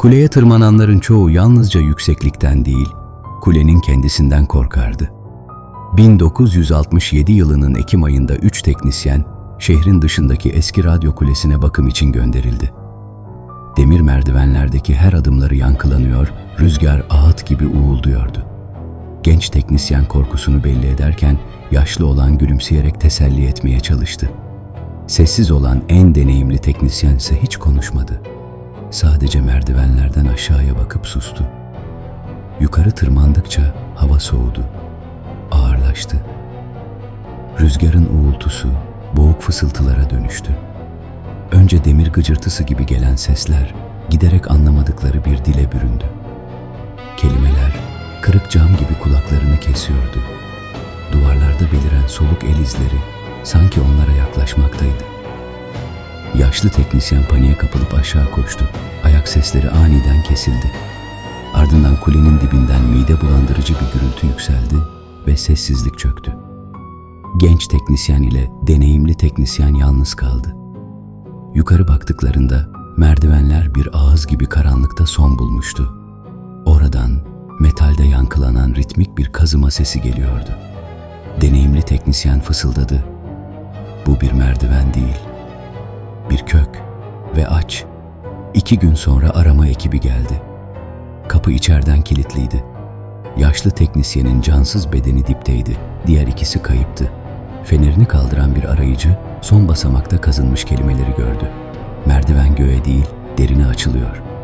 Kuleye tırmananların çoğu yalnızca yükseklikten değil, kulenin kendisinden korkardı. 1967 yılının Ekim ayında 3 teknisyen şehrin dışındaki eski radyo kulesine bakım için gönderildi. Demir merdivenlerdeki her adımları yankılanıyor, rüzgar ağıt gibi uğulduyordu. Genç teknisyen korkusunu belli ederken yaşlı olan gülümseyerek teselli etmeye çalıştı. Sessiz olan en deneyimli teknisyen ise hiç konuşmadı. Sadece merdivenlerden aşağıya bakıp sustu. Yukarı tırmandıkça hava soğudu. Ağırlaştı. Rüzgarın uğultusu boğuk fısıltılara dönüştü. Önce demir gıcırtısı gibi gelen sesler giderek anlamadıkları bir dile büründü. Kelimeler kırık cam gibi kulaklarını kesiyordu. Duvarlarda beliren soluk el izleri sanki onlara yaklaşmaktaydı. Yaşlı teknisyen paniğe kapılıp aşağı koştu. Ayak sesleri aniden kesildi. Ardından kulenin dibinden mide bulandırıcı bir gürültü yükseldi ve sessizlik çöktü. Genç teknisyen ile deneyimli teknisyen yalnız kaldı. Yukarı baktıklarında merdivenler bir ağız gibi karanlıkta son bulmuştu. Oradan metalde yankılanan ritmik bir kazıma sesi geliyordu. Deneyimli teknisyen fısıldadı. Bu bir merdiven değil, ve aç. İki gün sonra arama ekibi geldi. Kapı içeriden kilitliydi. Yaşlı teknisyenin cansız bedeni dipteydi. Diğer ikisi kayıptı. Fenerini kaldıran bir arayıcı son basamakta kazınmış kelimeleri gördü. Merdiven göğe değil, derine açılıyor.